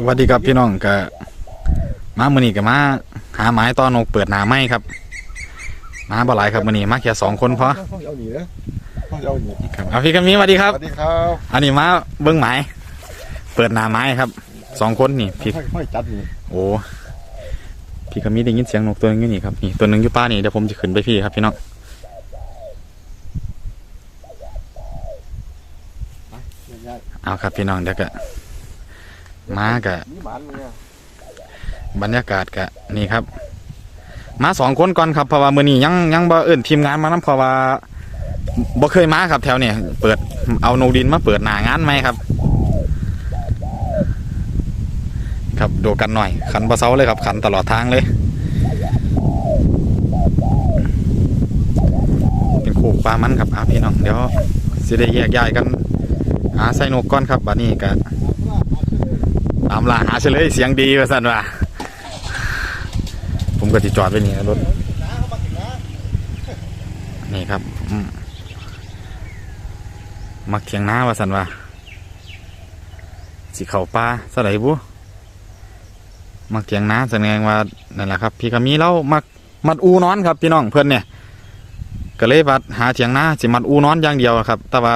วสวัสดีครับพี่น้องก็มามื้อนี้ก็มาหาไม้ตอนกเปิดหนาไม้ครับ มาบ่หลายครับมื้อนี้มาแค่สองคนพอพ่อเอาหนีนะพ่อเอาหนีครับเอาพี่กันมีสวัสดีคสรับวัสดีครับอันนี้มาเบิ้งไม้เปิดหนาไม้ครับสองคนนี่พี่ค่อยค่อยจัดหนีโอ้พี่ก็มีได้ยินเสียงนกตัวหนึงอยู่นี่ครับนี่ตัวหนึงอยู่ป้านี่เดี๋ยวผมจะขึ้นไปพี่ครับพี่น้องง่ายเอาครับพี่น้องเดี๋ยวก็ๆ มาก็นี่หมันเนี่ยบรรยากาศก็นี่ครับ มาสองคนก่อนครับเพราะว่ามือนี้ยังยังบ่เอิ้นทีมงานมานํเพราะว่าบ่เคยมาครับแถวเนี่ยเปิดเอาโนดินมาเปิดหน้างานไหมครับ ครับดูกันหน่อย ขันบ่เซาเลยครับ ขันตลอดทางเลย เป็นคู่ปลามันครับอาพี่น้องเดี๋ยวสิได้แยกย้ายกันหาใส่นกก่อนครับบัดนี้ก็ ตามล่าหาเฉลยเสียงดีว่าซั่นว่าผมก็จะจอดไว้นี่นะรถนี่ครับมักเถียงน้าว่าสันว่าสิเข่าป่าสไลบุมักเถียงน้าแสดงว่านั่นแหละครับ พี่ก็มีแล้วมักมัดอูนอนครับ พี่น้องเพื่อนเนี่ยก็เลยวัดหาเถียงน้าสิมัดอูนอนอย่างเดียวครับ แต่ว่า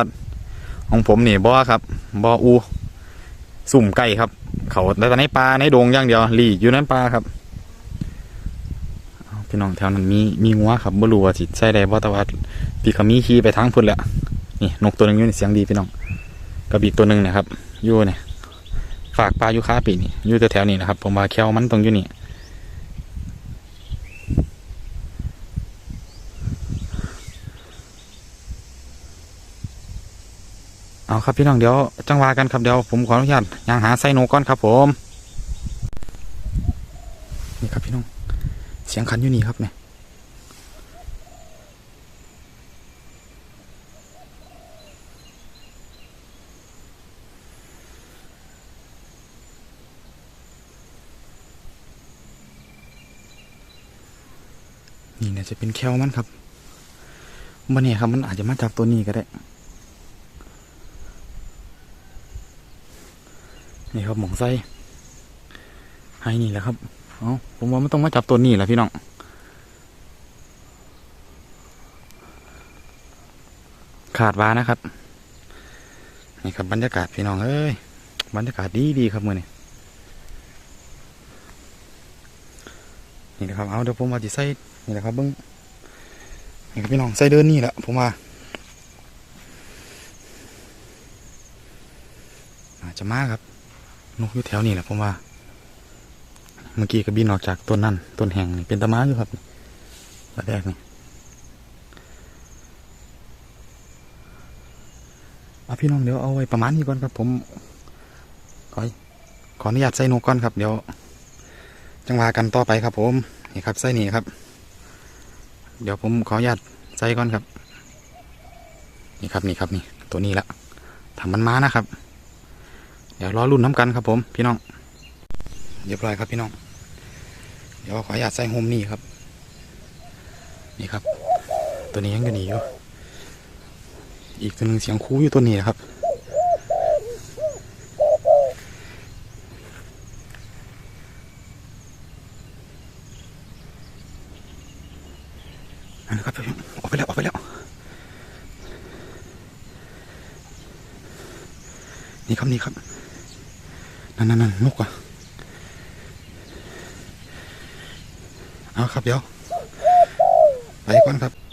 ของผมนี่บ่ครับบ่อู สุ่มไก่ครับ เขาแต่ในปลาในโดงอย่างเดียวหลีอยู่ในปลาครับพี่น้องแถวนั้นมีมีงัวครับบ่รู้ว่าสิใส่ได้บ่แต่ว่าพี่เขามีขี่ไปทางพุ่นแหละนี่นกตัวหนึงอยู่นเสียงดีพี่น้องกระบี่ตัวหนึงนะครับอยู่เนี่ยฝากปลาอยู่ค้าปีนี่อยู่แถวๆนี้นะครับ ผมว่าแควมันตรงอยู่นี่ เอาครับพี่น้องเดี๋ยวจังหวากันครับเดี๋ยวผมขออนุญาตย่างหาไส้นกก่อนครับผมนี่ครับพี่น้องเสียงคันอยู่นี่ครับเนี่ยนี่เนี่ยจะเป็นแคลมันครับมันเนี่ยครับมันอาจจะมาจากตัวนี้ก็ได้ นี่ครับหมองไส้ให้นี่แหละครับเอาผมว่าไมันต้องมาจับตัวนี้แหละพี่น้องขาดวานะครับ นี่ครับบรรยากาศพี่น้องเอ้ยบรรยากาศดีดีครับมือนี่นี่นะครับเอาเดี๋ยวผมมาจิใส่นี่แหละครับเบิ้งนี่ครับพี่น้องใส่เดินนี่แหละผมว่าอาจจะมาครับ นกอยู่แถวนี้แหละผมว่า เมื่อกี้ก็บินออกจากต้นนั่นต้นแห่งนี่เป็นตะม้าอยู่ครับระแรกนี่เอาพี่น้องเดี๋ยวเอาไว้ประมาณนี้ก่อนครับ ผมขอขออนุญาตใส่นกก่อนครับ เดี๋ยว จังหวะกันต่อไปครับ ผมนี่ครับใส่นี่ครับ เดี๋ยวผมขออนุญาตใส่ก่อนครับ นี่ครับนี่ครับนี่ตัวนี้ละทำมันม้านะครับ เดี๋ยวรอรุ่นน้ากันครับผมพี่น้องเรียบร้อยครับพี่น้อง เดี๋ยวขออนุญาตใส่โฮมนี่ครับ นี่ครับ ตัวนี้ยังอยู่นี่อยู่อีกตัวหนึ่งเสียงคูอยู่ตัวนี้นะครับ อันนี้ครับออกไปแล้วออกไปแล้ว นี่ครับนี่ครับ นั่นนั่นนั่นนกอะ เอาครับเดี๋ยวไปก่อนครับ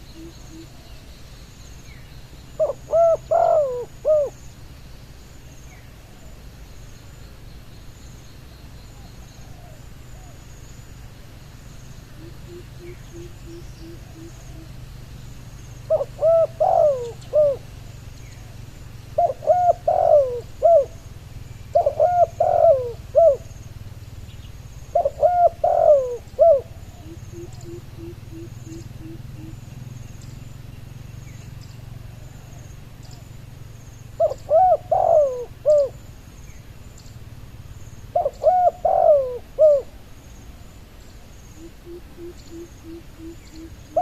Thank you. Uhum.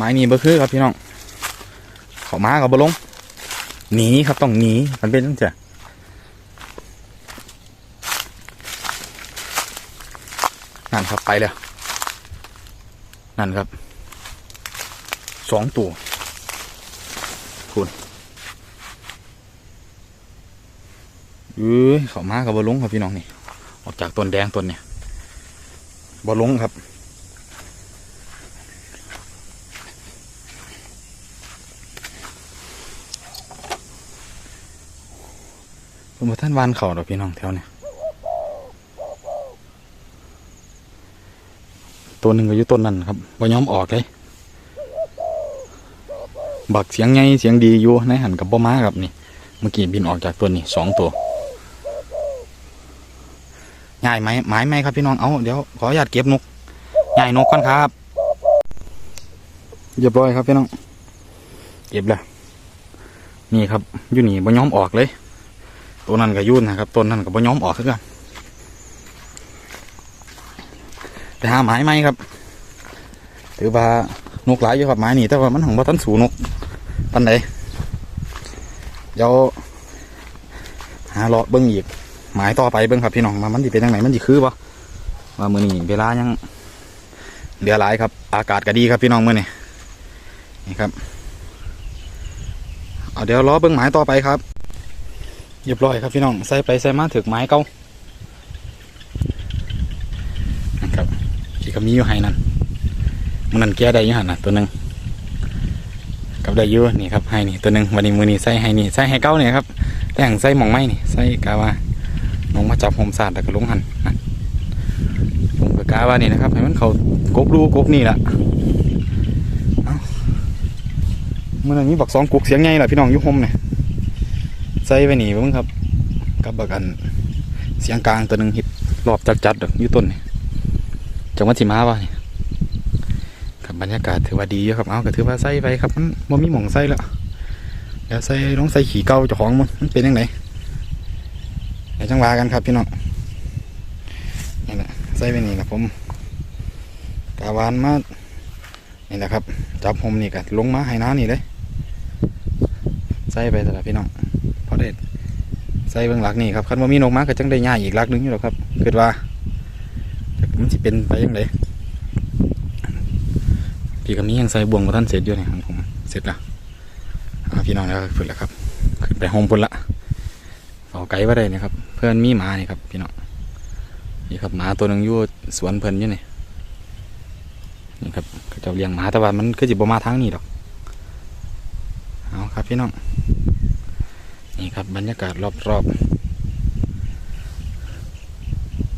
ไม้นี่บ่คือครับพี่น้องเขามากับบ่ลงหนีครับต้องหนีมันเป็นตั้งแต่นั่นครับไปแล้วนั่นครับสองตัวคุณเอ้ยเขามากับบ่ลงครับพี่น้องนี่ออกจากต้นแดงต้นเนี่ยบ่ลงครับ ผมว่าท่านวานเขาดอกพี่น้องแถวเนี่ยตัวหนึ่งก็อยู่ต้นนั่นครับบ่ยอมออกเลยบักเสียงไงเสียงดีอยู่ในหันกับบ่มาครับนี่เมื่อกี้บินออกจากตัวนี้สองตัวง่ายไหมไม้ไหมครับพี่น้องเอาเดี๋ยวขออนุญาตเก็บนกง่ายนกก่อนครับเรียบร้อยครับพี่น้องเก็บแล้วนี่ครับอยู่นี่บ่ยอมออกเลย ตัวนั้นก็ยุ่นนะครับต้นนั้นก็บ่ยอมออกคือกันไปหาไม้ไหมครับถือว่านกหลายอยู่ครับไม้นี่แต่ว่ามันของบ่ทันสูนกปันใดเดี๋ยวหาเลาะเบิ้งอีกหมายต่อไปเบิ้งครับพี่น้องว่ามันสิเป็นยังไงมันสิคือบ่ว่ามือนี้เวลายังเหลือหลายครับ อากาศก็ดีครับพี่น้องมือนี้นี่ครับเอาเดี๋ยวรอเบิ้งหมายต่อไปครับ เรียบร้อยครับพี่น้องใส่ไปใส่มาถึกไม้เก่านะครับที่ก็มีอยู่ให้นั่นมันนั่นแก้ได้อยู่หันนะตัวหนึ่งกับได้อยู่นี่ครับให้นี่ตัวหนึ่งวันนี้มือนี้ใส่ให้นี่ใส่ให้เก้าเนี่ยครับแต่งใส่หมองไม้นี่ใส่กาว่าน้องมาจับผมสาดแล้วก็ลงหันนั่นผมก็กาว่านี่นะครับให้มันเขากบรูกบนี่ละเอามื่อนั้นมีบักสองกุกเสียงไงล่ะพี่น้องยุ่หมเนี่ย ใส่ไปหนีเบิ่งครับ กับบักอัน เสียงกลางตัวหนึ่งฮิตรอบจัดจัดๆอกอยู่ต้นนี่จังหวัดสิมาวะนี่ครับบรรยากาศถือว่าดีครับเอาก็ถือว่าใส่ไปครับมันบ่มีหม่องใส่แล้วเดี๋ยวใส่ลองใส่ขี่เก่าเจ้าของมันมันเป็นยังไงเดี๋ยวจังหวากันครับพี่น้องนี่แหละใส่ไปนี่แหละผมกาวานมานี่แหละครับ จับผมนี่กันลงมาให้น้านี่เลยใส่ไปแต่ละพี่น้อง ได้ใส่เบื้องหลักนี่ครับคันว่ามีนกมาก็จังได้ย่ายอีกหลักหนึงอยู่หรอกครับคิดว่ามันจะเป็นไปยังไงพี่ก็มียังใส่บ่วงมาท่านเสร็จอยู่นี่ของผมเสร็จแล้วพี่น้องแล้วฝึกแล้วครับขึ้นไปโฮมพุ่นละเอาไกลว่าได้เนะครับ เพื่อนมีหมานี่ครับพี่น้องนี่ครับหมาตัวหนึ่งอยู่สวนเพิ่นอยู่นี่นี่ครับเขาจ้าเลี้ยงหมาแต่ว่ามันคือจิบมาทางนี้ดอกเอาครับพี่น้อง นี่ครับบรรยากาศรอบๆ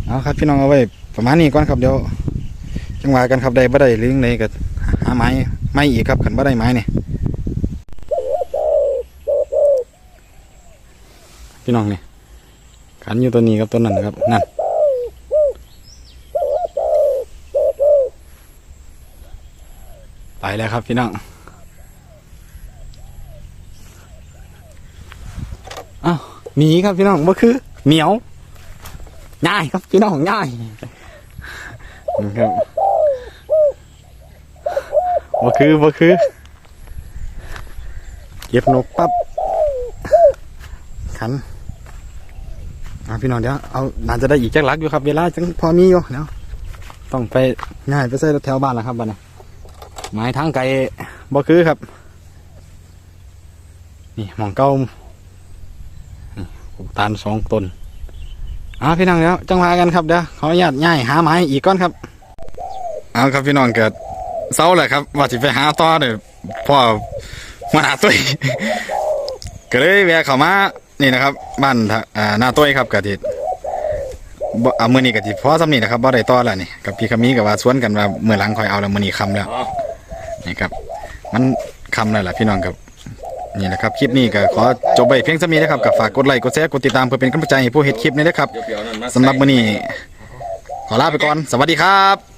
เอาครับพี่น้องเอาไว้ประมาณนี้ก่อนครับเดี๋ยวจังหวะกันครับได้บ่ได้หรือยังไงก็หาไม้ไม้อีกครับขันบ่ได้ไม้เนี่ยพี่น้องนี่ขันอยู่ตัวนี้กับตัวนั้นนะครับนั่นไปแล้วครับพี่น้อง อ้าวหมีครับพี่น้องบ่คือเหมียวง่ายครับพี่น้องง่ายครับบ่คือบ่คือเก็บนกปั๊บขันอ่าพี่น้องเดี๋ยวเอาน่าจะได้อีกจักลักอยู่ครับเวลาจังพอมีอยู่เดี๋ยวต้องไปง่ายไปใส่รถแถวบ้านแล้วครับบ้านนี้ไม้ทางไกลบ่คือครับ นี่หมองเก้า ตาลสองต้นเอาพี่น้องเดี๋ยวจังหวะกันครับเดี๋ยวขออนุญาตย้ายหาไม้อีกก้อนครับเอาครับพี่น้องเกิดเศร้าเลยครับว่าสิไปหาต่อเดี๋ยวพ่อมาหาตุ้ยก็เลยแวะเข้ามานี่นะครับบ้านทะอ่าหน้าต้อยครับกะทิบ่อ่ามื้อนี้กะทิพอสำนี้นะครับบ่ได้ต่อแล้วนี่กับพี่คำมีกับว่าสวนกันว่ามื้อหลังค่อยเอาแล้วมื้อนี้ค่ำแล้วนี่ครับ มันค่ำแล้วล่ะพี่น้องครับ นี่แหละครับ คลิปนี้ก็ขอจบไปเพียงเท่านี้นะครับก็ฝากกดไลค์กดแชร์กดติดตามเพื่อเป็นกำลังใจให้ผู้เห็นคลิปนี้นะครับสำหรับมื้อนี้ขอลาไปก่อน สวัสดีครับ